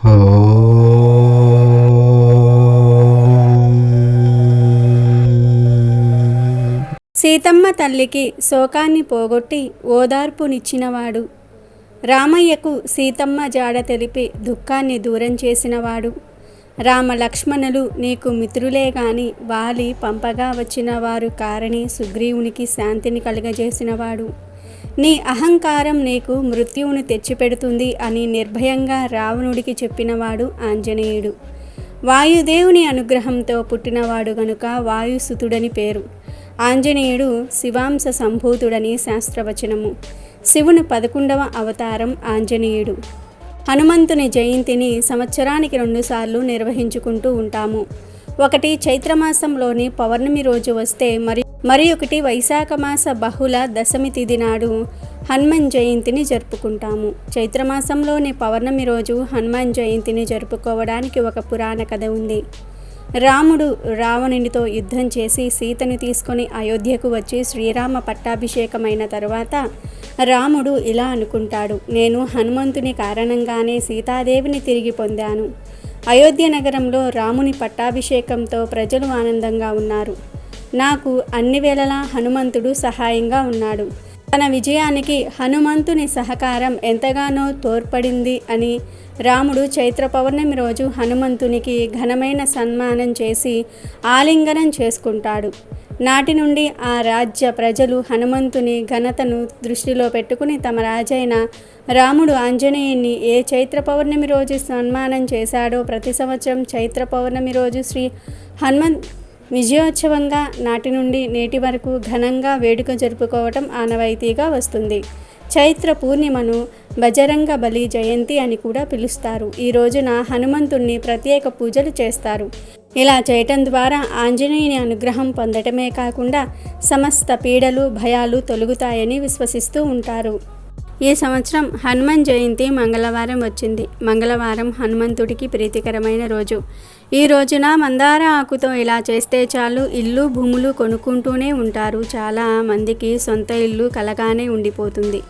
సీతమ్మ తల్లికి శోకాన్ని పోగొట్టి ఓదార్పునిచ్చినవాడు. రామయ్యకు సీతమ్మ జాడ తెలిపి దుఃఖాన్ని దూరం చేసినవాడు. రామ లక్ష్మణులు నీకు మిత్రులే గాని వాలి పంపగా వచ్చిన వారు కారణి సుగ్రీవునికి శాంతిని కలుగజేసినవాడు. నీ అహంకారం నీకు మృత్యువును తెచ్చిపెడుతుంది అని నిర్భయంగా రావణుడికి చెప్పినవాడు ఆంజనేయుడు. వాయుదేవుని అనుగ్రహంతో పుట్టినవాడు గనుక వాయుసుతుడని పేరు. ఆంజనేయుడు శివాంశ సంభూతుడని శాస్త్రవచనము. శివుని పదకొండవ అవతారం ఆంజనేయుడు. హనుమంతుని జయంతిని సంవత్సరానికి రెండుసార్లు నిర్వహించుకుంటూ ఉంటాము. ఒకటి చైత్రమాసంలోని పౌర్ణమి రోజు వస్తే మరి మరి ఒకటి వైశాఖ మాస బహుళ దశమి తిథి నాడు హనుమాన్ జయంతిని జరుపుకుంటాము. చైత్రమాసంలోని పౌర్ణమి రోజు హనుమాన్ జయంతిని జరుపుకోవడానికి ఒక పురాణ కథ ఉంది. రాముడు రావణునితో యుద్ధం చేసి సీతను తీసుకొని అయోధ్యకు వచ్చి శ్రీరామ పట్టాభిషేకమైన తరువాత రాముడు ఇలా అనుకుంటాడు నేను హనుమంతుని కారణంగానే సీతాదేవిని తిరిగి పొందాను. అయోధ్య నగరంలో రాముని పట్టాభిషేకంతో ప్రజలు ఆనందంగా ఉన్నారు. నాకు అన్ని వేళలా హనుమంతుడు సహాయంగా ఉన్నాడు. తన విజయానికి హనుమంతుని సహకారం ఎంతగానో తోడ్పడింది అని రాముడు చైత్ర పౌర్ణమి రోజు హనుమంతునికి ఘనమైన సన్మానం చేసి ఆలింగనం చేసుకుంటాడు. నాటి నుండి ఆ రాజ్య ప్రజలు హనుమంతుని ఘనతను దృష్టిలో పెట్టుకుని తమ రాజైన రాముడు ఆంజనేయుని ఏ చైత్ర పౌర్ణమి రోజు సన్మానం చేశాడో ప్రతి సంవత్సరం చైత్ర పౌర్ణమి రోజు శ్రీ హనుమంత్ విజయోత్సవంగా నాటి నుండి నేటి వరకు ఘనంగా వేడుక జరుపుకోవటం ఆనవాయితీగా వస్తుంది. చైత్ర పూర్ణిమను బజరంగ బలి జయంతి అని కూడా పిలుస్తారు. ఈ రోజున హనుమంతుణ్ణి ప్రత్యేక పూజలు చేస్తారు. ఇలా చేయటం ద్వారా ఆంజనేయుని అనుగ్రహం పొందటమే కాకుండా సమస్త పీడలు భయాలు తొలుగుతాయని విశ్వసిస్తూ ఉంటారు. ఈ సంవత్సరం హనుమాన్ జయంతి మంగళవారం వచ్చింది. మంగళవారం హనుమంతుడికి ప్రీతికరమైన రోజు. ఈ రోజున మందార ఆకుతో ఇలా చేస్తే చాలు. ఇల్లు భూములు కొనుక్కుంటూనే ఉంటారు. చాలా మందికి సొంత ఇల్లు కలగానే ఉండిపోతుంది.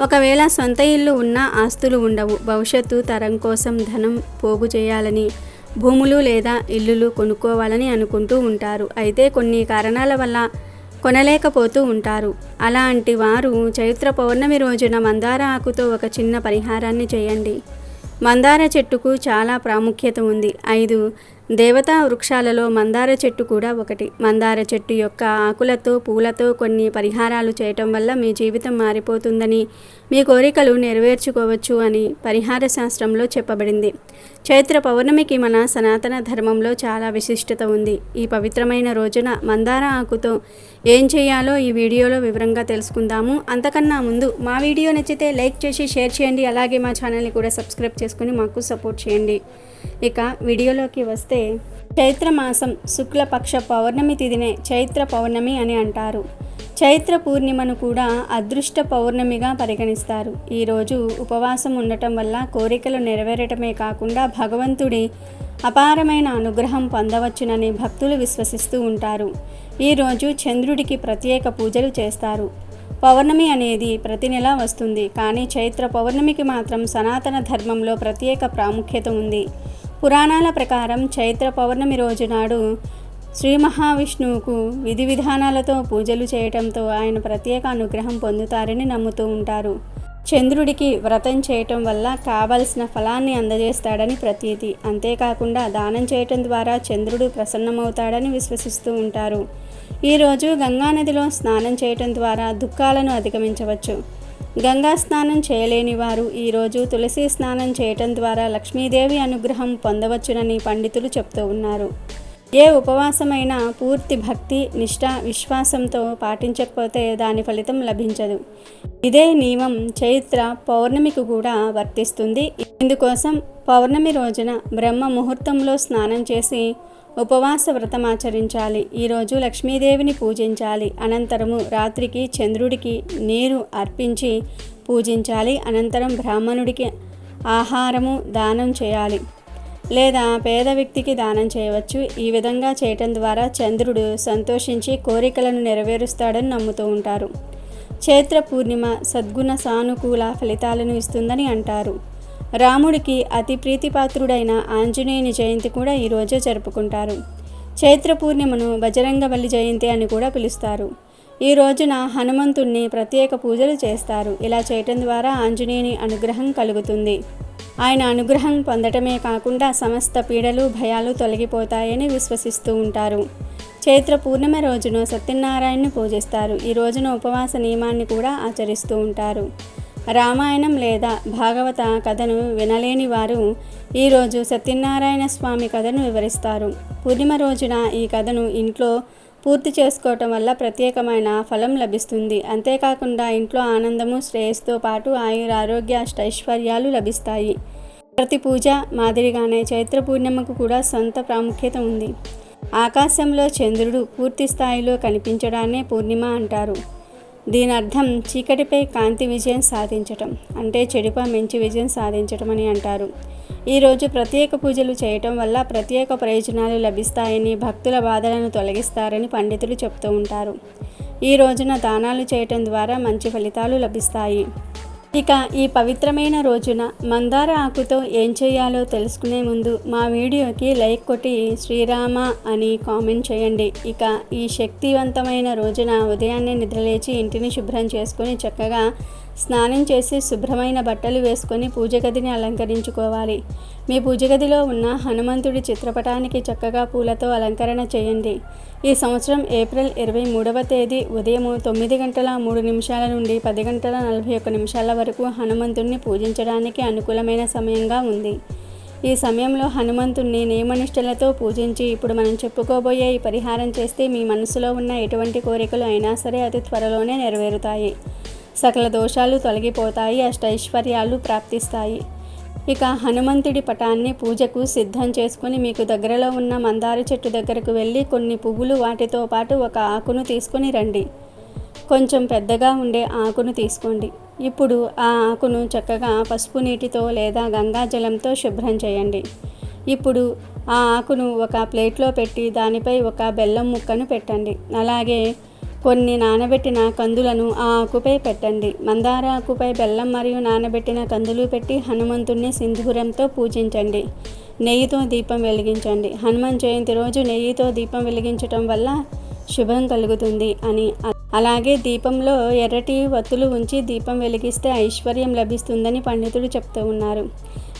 ఒకవేళ సొంత ఇల్లు ఉన్నా ఆస్తులు ఉండవు. భవిష్యత్తు తరం కోసం ధనం పోగు చేయాలని భూములు లేదా ఇల్లులు కొనుక్కోవాలని అనుకుంటూ ఉంటారు. అయితే కొన్ని కారణాల వల్ల కొనలేకపోతూ ఉంటారు. అలాంటి వారు చైత్ర పౌర్ణమి రోజున మందార ఆకుతో ఒక చిన్న పరిహారాన్ని చేయండి. మందార చెట్టుకు చాలా ప్రాముఖ్యత ఉంది. ఐదు దేవతా వృక్షాలలో మందార చెట్టు కూడా ఒకటి. మందార చెట్టు యొక్క ఆకులతో పూలతో కొన్ని పరిహారాలు చేయటం వల్ల మీ జీవితం మారిపోతుందని మీ కోరికలు నెరవేర్చుకోవచ్చు అని పరిహార శాస్త్రంలో చెప్పబడింది. చైత్ర పౌర్ణమికి మన సనాతన ధర్మంలో చాలా విశిష్టత ఉంది. ఈ పవిత్రమైన రోజున మందార ఆకుతో ఏం చేయాలో ఈ వీడియోలో వివరంగా తెలుసుకుందాము. అంతకన్నా ముందు మా వీడియో నచ్చితే లైక్ చేసి షేర్ చేయండి. అలాగే మా ఛానల్ని కూడా సబ్స్క్రైబ్ చేసుకుని మాకు సపోర్ట్ చేయండి. ఇక వీడియోలోకి వస్తే చైత్ర మాసం శుక్లపక్ష పౌర్ణమి తిథినే చైత్ర పౌర్ణమి అని అంటారు. చైత్ర పూర్ణిమను కూడా అదృష్ట పౌర్ణమిగా పరిగణిస్తారు. ఈరోజు ఉపవాసం ఉండటం వల్ల కోరికలు నెరవేరటమే కాకుండా భగవంతుడి అపారమైన అనుగ్రహం పొందవచ్చునని భక్తులు విశ్వసిస్తూ ఉంటారు. ఈరోజు చంద్రుడికి ప్రత్యేక పూజలు చేస్తారు. పౌర్ణమి అనేది ప్రతి నెల వస్తుంది కానీ చైత్ర పౌర్ణమికి మాత్రం సనాతన ధర్మంలో ప్రత్యేక ప్రాముఖ్యత ఉంది. పురాణాల ప్రకారం చైత్ర పౌర్ణమి రోజు నాడు శ్రీ మహావిష్ణువుకు విధి విధానాలతో పూజలు చేయటంతో ఆయన ప్రత్యేక అనుగ్రహం పొందుతారని నమ్ముతూ ఉంటారు. చంద్రుడికి వ్రతం చేయటం వల్ల కావలసిన ఫలాన్ని అందజేస్తాడని ప్రతీతి. అంతేకాకుండా దానం చేయటం ద్వారా చంద్రుడు ప్రసన్నమవుతాడని విశ్వసిస్తూ ఉంటారు. ఈరోజు గంగానదిలో స్నానం చేయటం ద్వారా దుఃఖాలను అధిగమించవచ్చు. గంగా స్నానం చేయలేని వారు ఈరోజు తులసి స్నానం చేయటం ద్వారా లక్ష్మీదేవి అనుగ్రహం పొందవచ్చునని పండితులు చెప్తూ ఉన్నారు. ఏ ఉపవాసమైనా పూర్తి భక్తి నిష్ఠ విశ్వాసంతో పాటించకపోతే దాని ఫలితం లభించదు. ఇదే నియమం చైత్ర పౌర్ణమికి కూడా వర్తిస్తుంది. ఇందుకోసం పౌర్ణమి రోజున బ్రహ్మ ముహూర్తంలో స్నానం చేసి ఉపవాస వ్రతం ఆచరించాలి. ఈరోజు లక్ష్మీదేవిని పూజించాలి. అనంతరము రాత్రికి చంద్రుడికి నీరు అర్పించి పూజించాలి. అనంతరం బ్రాహ్మణుడికి ఆహారము దానం చేయాలి. లేదా పేద వ్యక్తికి దానం చేయవచ్చు. ఈ విధంగా చేయటం ద్వారా చంద్రుడు సంతోషించి కోరికలను నెరవేరుస్తాడని నమ్ముతూ ఉంటారు. చైత్ర పూర్ణిమ సద్గుణ సానుకూల ఫలితాలను ఇస్తుందని అంటారు. రాముడికి అతి ప్రీతిపాత్రుడైన ఆంజనేయుని జయంతి కూడా ఈరోజే జరుపుకుంటారు. చైత్ర పూర్ణిమను బజరంగబలి జయంతి అని కూడా పిలుస్తారు. ఈ రోజున హనుమంతుణ్ణి ప్రత్యేక పూజలు చేస్తారు. ఇలా చేయటం ద్వారా ఆంజనేయుని అనుగ్రహం కలుగుతుంది. ఆయన అనుగ్రహం పొందటమే కాకుండా సమస్త పీడలు భయాలు తొలగిపోతాయని విశ్వసిస్తూ ఉంటారు. చైత్ర పూర్ణిమ రోజున సత్యనారాయణను పూజిస్తారు. ఈ రోజున ఉపవాస నియమాన్ని కూడా ఆచరిస్తూ ఉంటారు. రామాయణం లేదా భాగవత కథను వినలేని వారు ఈరోజు సత్యనారాయణ స్వామి కథను వివరిస్తారు. పూర్ణిమ రోజున ఈ కథను ఇంట్లో పూర్తి చేసుకోవటం వల్ల ప్రత్యేకమైన ఫలం లభిస్తుంది. అంతేకాకుండా ఇంట్లో ఆనందము శ్రేయస్తో పాటు ఆయుర ఆరోగ్య అష్టైశ్వర్యాలు లభిస్తాయి. ప్రతి పూజ మాదిరిగానే చైత్ర పూర్ణిమకు కూడా సొంత ప్రాముఖ్యత ఉంది. ఆకాశంలో చంద్రుడు పూర్తి స్థాయిలో కనిపించడాన్నే పూర్ణిమ అంటారు. దీని అర్థం చీకటిపై కాంతి విజయం సాధించటం అంటే చెడుపై మంచి విజయం సాధించటం అని అంటారు. ఈరోజు ప్రత్యేక పూజలు చేయటం వల్ల ప్రత్యేక ప్రయోజనాలు లభిస్తాయని భక్తుల బాధలను తొలగిస్తారని పండితులు చెప్తూ ఉంటారు. ఈ రోజున దానాలు చేయటం ద్వారా మంచి ఫలితాలు లభిస్తాయి. ఇక ఈ పవిత్రమైన రోజున మందార ఆకుతో ఏం చేయాలో తెలుసుకునే ముందు మా వీడియోకి లైక్ కొట్టి శ్రీరామ అని కామెంట్ చేయండి. ఇక ఈ శక్తివంతమైన రోజున ఉదయాన్నే నిద్రలేచి ఇంటిని శుభ్రం చేసుకొని చక్కగా స్నానం చేసి శుభ్రమైన బట్టలు వేసుకొని పూజగదిని అలంకరించుకోవాలి. మీ పూజగదిలో ఉన్న హనుమంతుడి చిత్రపటానికి చక్కగా పూలతో అలంకరణ చేయండి. ఈ సంవత్సరం ఏప్రిల్ ఇరవై మూడవ తేదీ ఉదయం తొమ్మిది గంటల మూడు నిమిషాల నుండి పది గంటల నలభై ఒక్క నిమిషాల వరకు హనుమంతుడిని పూజించడానికి అనుకూలమైన సమయంగా ఉంది. ఈ సమయంలో హనుమంతుణ్ణి నియమనిష్టలతో పూజించి ఇప్పుడు మనం చెప్పుకోబోయే ఈ పరిహారం చేస్తే మీ మనసులో ఉన్న ఎటువంటి కోరికలు అయినా సరే అతి త్వరలోనే నెరవేరుతాయి. సకల దోషాలు తొలగిపోతాయి అష్టైశ్వర్యాలు ప్రాప్తిస్తాయి. ఇక హనుమంతుడి పటాన్ని పూజకు సిద్ధం చేసుకుని మీకు దగ్గరలో ఉన్న మందార చెట్టు దగ్గరకు వెళ్ళి కొన్ని పువ్వులు వాటితో పాటు ఒక ఆకును తీసుకుని రండి. కొంచెం పెద్దగా ఉండే ఆకును తీసుకోండి. ఇప్పుడు ఆ ఆకును చక్కగా పసుపు నీటితో లేదా గంగా జలంతో శుభ్రం చేయండి. ఇప్పుడు ఆ ఆకును ఒక ప్లేట్లో పెట్టి దానిపై ఒక బెల్లం ముక్కను పెట్టండి. అలాగే కొన్ని నానబెట్టిన కందులను ఆ ఆకుపై పెట్టండి. మందార ఆకుపై బెల్లం మరియు నానబెట్టిన కందులు పెట్టి హనుమంతుణ్ణి సింధూరంతో పూజించండి. నెయ్యితో దీపం వెలిగించండి. హనుమాన్ జయంతి రోజు నెయ్యితో దీపం వెలిగించటం వల్ల శుభం కలుగుతుంది అని అలాగే దీపంలో ఎర్రటి వత్తులు ఉంచి దీపం వెలిగిస్తే ఐశ్వర్యం లభిస్తుందని పండితులు చెప్తూ ఉన్నారు.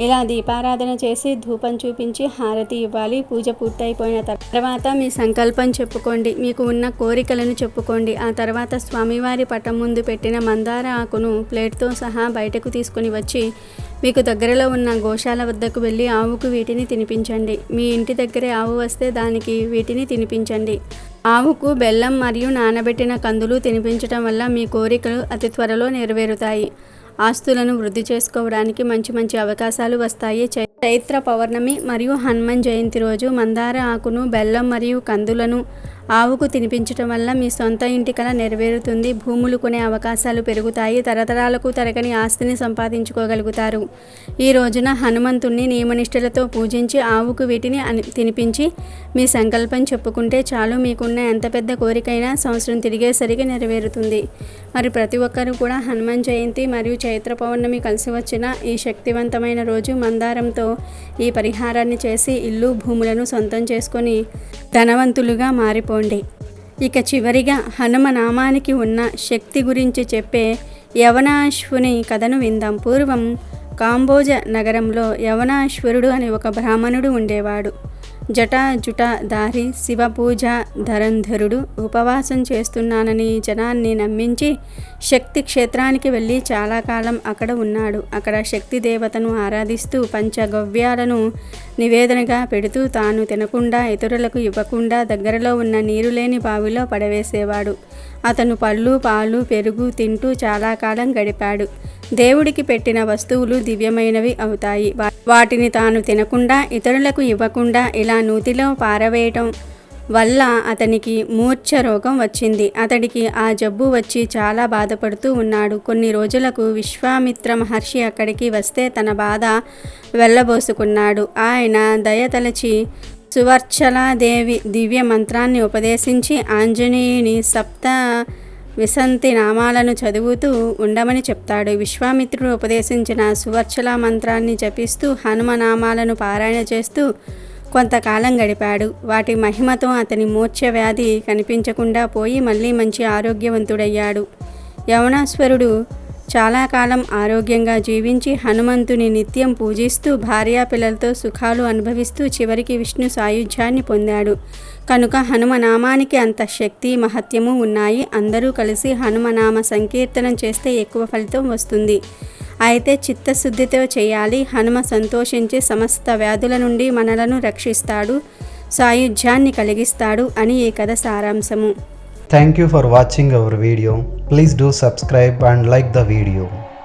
ఇలా దీపారాధన చేసి ధూపం చూపించి హారతి ఇవ్వాలి. పూజ పూర్తయిపోయిన తర్వాత మీ సంకల్పం చెప్పుకోండి. మీకు ఉన్న కోరికలను చెప్పుకోండి. ఆ తర్వాత స్వామివారి పటం ముందు పెట్టిన మందార ఆకును ప్లేట్తో సహా బయటకు తీసుకుని వచ్చి మీకు దగ్గరలో ఉన్న గోశాల వద్దకు వెళ్ళి ఆవుకు వీటిని తినిపించండి. మీ ఇంటి దగ్గరే ఆవు వస్తే దానికి వీటిని తినిపించండి. ఆవుకు బెల్లం మరియు నానబెట్టిన కందులు తినిపించటం వల్ల మీ కోరికలు అతి త్వరలో నెరవేరుతాయి. ఆస్తులను వృద్ధి చేసుకోవడానికి మంచి మంచి అవకాశాలు వస్తాయి. చైత్ర పౌర్ణమి మరియు హనుమాన్ జయంతి రోజు మందార ఆకును బెల్లం మరియు కందులను ఆవుకు తినిపించటం వల్ల మీ సొంత ఇంటి కళ నెరవేరుతుంది. భూములు కొనే అవకాశాలు పెరుగుతాయి. తరతరాలకు తరగని ఆస్తిని సంపాదించుకోగలుగుతారు. ఈ రోజున హనుమంతుణ్ణి నియమనిష్టలతో పూజించి ఆవుకు వీటిని తినిపించి మీ సంకల్పం చెప్పుకుంటే చాలు. మీకున్న ఎంత పెద్ద కోరికైనా సంవత్సరం తిరిగేసరికి నెరవేరుతుంది. మరి ప్రతి ఒక్కరూ కూడా హనుమాన్ జయంతి మరియు చైత్ర పౌర్ణమి కలిసి వచ్చిన ఈ శక్తివంతమైన రోజు మందారంతో ఈ పరిహారాన్ని చేసి ఇల్లు భూములను సొంతం చేసుకొని ధనవంతులుగా మారిపో మారిపోండి ఇక చివరిగా హనుమ నామానికి ఉన్న శక్తి గురించి చెప్పే యవనాశ్వుని కథను విందాం. పూర్వం కాంబోజ నగరంలో యవనాశ్వరుడు అనే ఒక బ్రాహ్మణుడు ఉండేవాడు. జటాజుట దారి శివపూజ ధరంధరుడు ఉపవాసం చేస్తున్నానని జనాన్ని నమ్మించి శక్తి క్షేత్రానికి వెళ్ళి చాలా కాలం అక్కడ ఉన్నాడు. అక్కడ శక్తి దేవతను ఆరాధిస్తూ పంచగవ్యాలను నివేదనగా పెడుతూ తాను తినకుండా ఇతరులకు ఇవ్వకుండా దగ్గరలో ఉన్న నీరు లేని బావిలో పడవేసేవాడు. అతను పళ్ళు పాలు పెరుగు తింటూ చాలా కాలం గడిపాడు. దేవుడికి పెట్టిన వస్తువులు దివ్యమైనవి అవుతాయి. వాటిని తాను తినకుండా ఇతరులకు ఇవ్వకుండా ఇలా నూతిలో పారవేయటం వల్ల అతనికి మూర్ఛ రోగం వచ్చింది. అతడికి ఆ జబ్బు వచ్చి చాలా బాధపడుతూ ఉన్నాడు. కొన్ని రోజులకు విశ్వామిత్ర మహర్షి అక్కడికి వస్తే తన బాధ వెళ్ళబోసుకున్నాడు. ఆయన దయతలచి సువర్చలాదేవి దివ్య మంత్రాన్ని ఉపదేశించి ఆంజనేయుని సప్త విసంతి నామాలను చదువుతూ ఉండమని చెప్తాడు. విశ్వామిత్రుడు ఉపదేశించిన సువర్చల మంత్రాన్ని జపిస్తూ హనుమ నామాలను పారాయణ చేస్తూ కొంతకాలం గడిపాడు. వాటి మహిమతో అతని మూర్ఛ వ్యాధి కనిపించకుండా పోయి మళ్ళీ మంచి ఆరోగ్యవంతుడయ్యాడు. యవనాశ్వరుడు చాలా కాలం ఆరోగ్యంగా జీవించి హనుమంతుని నిత్యం పూజిస్తూ భార్యా పిల్లలతో సుఖాలు అనుభవిస్తూ చివరికి విష్ణు సాయుధ్యాన్ని పొందాడు. కనుక హనుమనామానికి అంత శక్తి మహత్యము ఉన్నాయి. అందరూ కలిసి హనుమనామ సంకీర్తనం చేస్తే ఎక్కువ ఫలితం వస్తుంది. అయితే చిత్తశుద్ధితో చేయాలి. హనుమ సంతోషించి సమస్త వ్యాధుల నుండి మనలను రక్షిస్తాడు. సాయుధ్యాన్ని కలిగిస్తాడు అని ఈ కథ సారాంశము. Thank you for watching our video please do subscribe and like the video